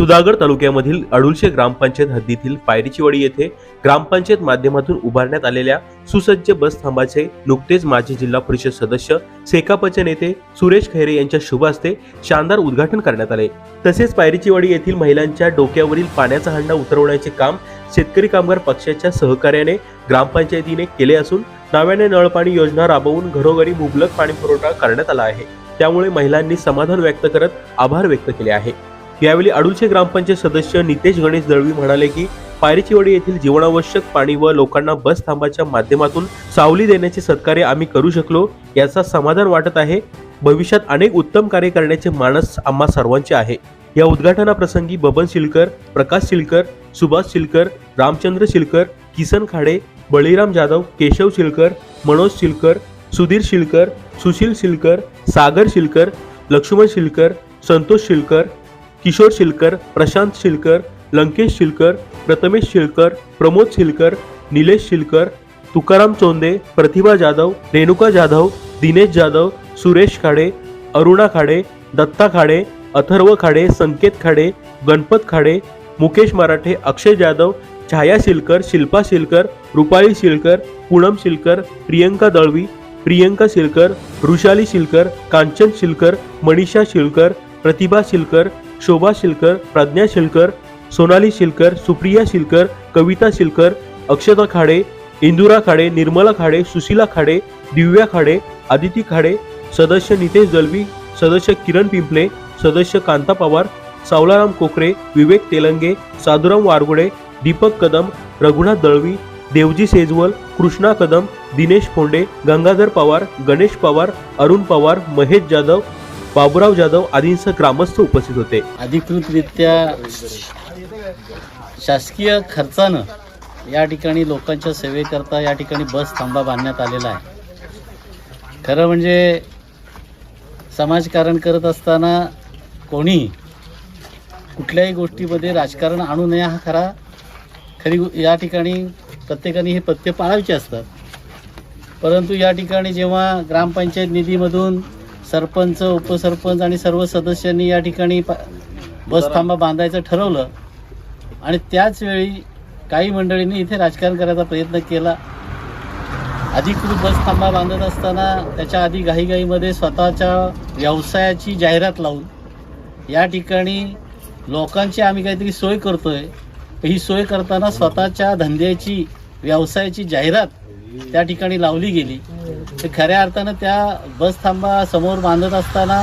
सुधागड तालुक्यामधील अडुलशे ग्रामपंचायत हद्दीतील पायरीचीवाडी येथे ग्रामपंचायत माध्यमातून उभारण्यात आलेल्या सुसज्ज बस थांबाचे नुकतेच माजी जिल्हा परिषद सदस्य सेकापचे नेते सुरेश खैरे यांच्या शुभ हस्ते शानदार उद्घाटन करण्यात आले. तसेच पायरीचीवाडी येथील महिलांच्या डोक्यावरील पाण्याचा हंडा उतरवण्याचे काम शेतकरी कामगार पक्षाच्या सहकार्याने ग्रामपंचायतीने केले असून नव्याने नळपाणी योजना राबवून घरोघरी मुबलक पाणी पुरवठा करण्यात आला आहे. त्यामुळे महिलांनी समाधान व्यक्त करत आभार व्यक्त केले आहे. यावेळी अडुलचे ग्रामपंचायत सदस्य नितेश गणेश दळवी म्हणाले की पायरीचीवाडी येथील जीवनावश्यक पाणी व लोकांना बस थांबाच्या माध्यमातून सावली देण्याचे सत्कार्य आम्ही करू शकलो याचा समाधान वाटत आहे. भविष्यात अनेक उत्तम कार्य करण्याचे मानस आम्हा सर्वांचे आहे. या उद्घाटनाप्रसंगी बबन शिलकर प्रकाश शिलकर सुभाष शिलकर रामचंद्र शिलकर किसन खाडे बळीराम जाधव केशव शिलकर मनोज शिलकर सुधीर शिलकर सुशील शिलकर सागर शिलकर लक्ष्मण शिलकर संतोष शिलकर किशोर शिलकर, प्रशांत शिलकर, लंकेश शिलकर, प्रथमेश शिलकर, प्रमोद शिलकर, निलेश शिलकर, तुकाराम चोंदे, प्रतिभा जाधव, रेणुका जाधव, दिनेश जाधव, सुरेश खाडे, अरुणा खाडे, दत्ता खाडे, अथर्व खाडे, संकेत खाडे, गणपत खाडे, मुकेश मराठे, अक्षय जाधव, छाया शिलकर, शिल्पा शिलकर, रुपाली शिलकर, पूनम शिलकर, प्रियंका दळवी, प्रियंका शिलकर वृषाली शिलकर, कांचन शिलकर, मनीषा शिलकर, प्रतिभा शिलकर शोभा शिलकर प्रज्ञा शिलकर सोनाली शिलकर सुप्रिया शिलकर कविता शिलकर अक्षता खाडे इंदुरा खाडे निर्मला खाडे सुशीला खाडे दिव्या खाडे आदिती खाडे सदस्य नितेश दलवी सदस्य किरण पिंपले सदस्य कांता पवार सावलाराम कोकरे विवेक तेलंगे साधुराम वारगुडे दीपक कदम रघुनाथ दळवी देवजी सेजवल कृष्णा कदम दिनेश फोंडे गंगाधर पवार गणेश पवार अरुण पवार महेश जाधव बाबुराव जाधव आदींसह ग्रामस्थ उपस्थित होते. अधिकृतरित्या शासकीय खर्चानं या ठिकाणी लोकांच्या सेवेकरता या ठिकाणी बस थांबा बांधण्यात आलेला आहे. खरं म्हणजे समाजकारण करत असताना कोणी कुठल्याही गोष्टीमध्ये राजकारण आणू नये हा खरा. खरी या ठिकाणी प्रत्येकाने हे पथ्य पाळायचे असतात. परंतु या ठिकाणी जेव्हा ग्रामपंचायत निधीमधून सरपंच उपसरपंच आणि सर्व सदस्यांनी या ठिकाणी बस थांबा बांधायचं ठरवलं. आणि त्याच वेळी काही मंडळींनी इथे राजकारण करायचा प्रयत्न केला. अधिकृत बस थांबा बांधत असताना त्याच्या आधी घाईघाईमध्ये स्वतःच्या व्यवसायाची जाहिरात लावून या ठिकाणी लोकांची आम्ही काहीतरी सोय करतोय. ही सोय करताना स्वतःच्या धंद्याची व्यवसायाची जाहिरात त्या ठिकाणी लावली गेली. तर खऱ्या अर्थानं त्या बस थांबा समोर बांधत असताना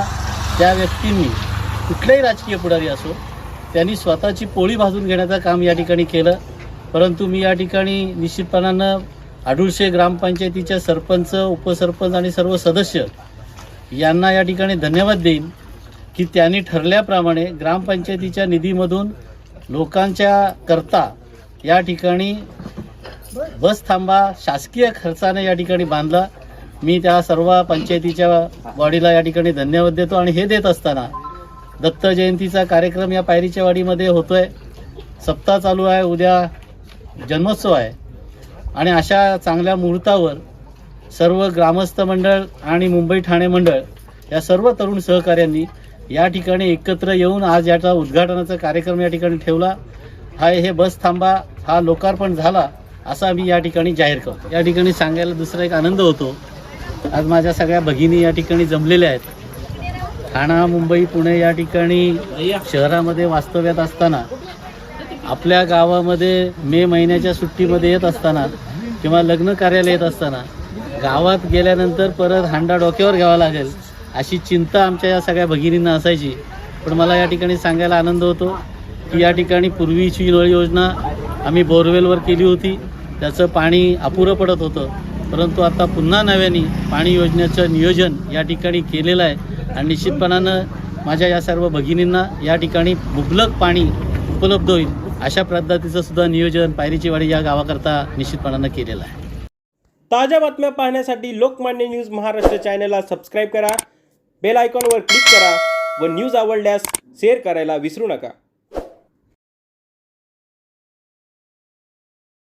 त्या व्यक्तींनी कुठल्याही राजकीय पुढारी असो त्यांनी स्वतःची पोळी भाजून घेण्याचं काम या ठिकाणी केलं. परंतु मी या ठिकाणी निश्चितपणानं आडुळशे ग्रामपंचायतीच्या सरपंच उपसरपंच आणि सर्व सदस्य यांना या ठिकाणी धन्यवाद देईन की त्यांनी ठरल्याप्रमाणे ग्रामपंचायतीच्या निधीमधून लोकांच्या करता या ठिकाणी बस थांबा. शासकीय खर्चाने या ठिकाणी बांधला. मी त्या सर्व पंचायतीच्या वाडीला या ठिकाणी धन्यवाद देतो आणि हे देत असताना दत्त जयंतीचा कार्यक्रम या पायरीच्या वाडीमध्ये होतोय. सप्ताह चालू आहे उद्या जन्मोत्सव आहे. आणि अशा चांगल्या मुहूर्तावर सर्व ग्रामस्थ मंडळ आणि मुंबई ठाणे मंडळ या सर्व तरुण सहकाऱ्यांनी या ठिकाणी एकत्र येऊन आज याचा उद्घाटनाचा कार्यक्रम या ठिकाणी ठेवला. हा हे बस थांबा. हा लोकार्पण झाला. असा मी या ठिकाणी जाहीर करतो. या ठिकाणी सांगायला दुसरा एक आनंद होतो. आज माझ्या सगळ्या भगिनी या ठिकाणी जमलेल्या आहेत. ठाणा मुंबई पुणे या ठिकाणी शहरामध्ये वास्तव्यात असताना आपल्या गावामध्ये मे महिन्याच्या सुट्टीमध्ये येत असताना किंवा लग्न कार्याला येत असताना गावात गेल्यानंतर परत हांडा डोक्यावर घ्यावा लागेल अशी चिंता आमच्या या सगळ्या भगिनींना असायची. पण मला या ठिकाणी सांगायला आनंद होतो की या ठिकाणी पूर्वीची नळ योजना आम्ही बोरवेलवर केली होती. त्याचं पाणी अपुरं पडत होतं. परंतु आता पुन्हा नव्याने पाणी योजनेचं नियोजन या ठिकाणी केलेलं आहे. आणि निश्चितपणानं माझ्या या सर्व भगिनींना या ठिकाणी मुबलक पाणी उपलब्ध होईल अशा पद्धतीचं सुद्धा नियोजन पायरीचीवाडी या गावाकरता निश्चितपणानं केलेलं आहे. ताज्या बातम्या पाहण्यासाठी लोकमान्य न्यूज महाराष्ट्र चॅनलला सबस्क्राईब करा बेल आयकॉनवर क्लिक करा व न्यूज आवडल्यास शेअर करायला विसरू नका.